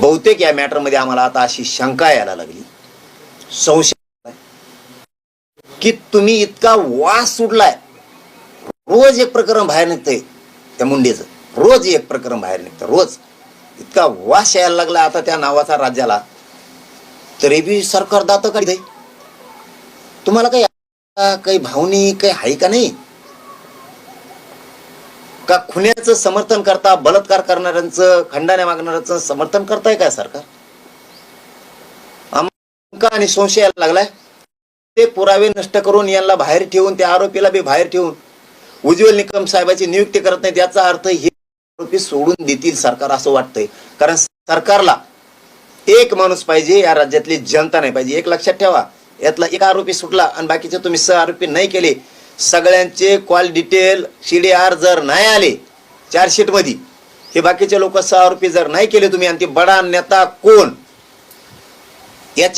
बहुतेक या मॅटरमध्ये आम्हाला आता अशी शंका यायला लागली. संशय की तुम्ही इतका वास सुटलाय रोज एक प्रकरण बाहेर निघतंय त्या मुंडेचं. रोज एक प्रकरण बाहेर निघतं रोज. इतका वास यायला लागला आता त्या नावाचा राज्याला. तरी बी सरकार दात काढते तुम्हाला काही काही भावनी काही आहे का नाही? का खुन्याचं समर्थन करता बलात्कार करणाऱ्यांचं खंडाने मागणाऱ्यांचं समर्थन करताय काय सरकार? आम्हाला आणि संशय यायला लागलाय. ते पुरावे नष्ट करून यांना बाहेर ठेवून त्या आरोपीला बी बाहेर ठेवून उज्ज्वल निकम साहेबाची नियुक्ती करत नाहीत याचा अर्थ हे आरोपी सोडून देतील सरकार असं वाटतंय. कारण सरकारला एक माणूस पाहिजे या राज्यातली जनता नाही पाहिजे. एक लक्षात ठेवा. यातला एक आरोपी सुटला आणि बाकीचे तुम्ही सह आरोपी नाही केले सगळ्यांचे कॉल डिटेल सीडीआर जर नाही आले चार्जशीटमध्ये हे बाकीचे लोक सहा आरोपी जर नाही केले तुम्ही आणि ते बडा नेता कोण? याच्या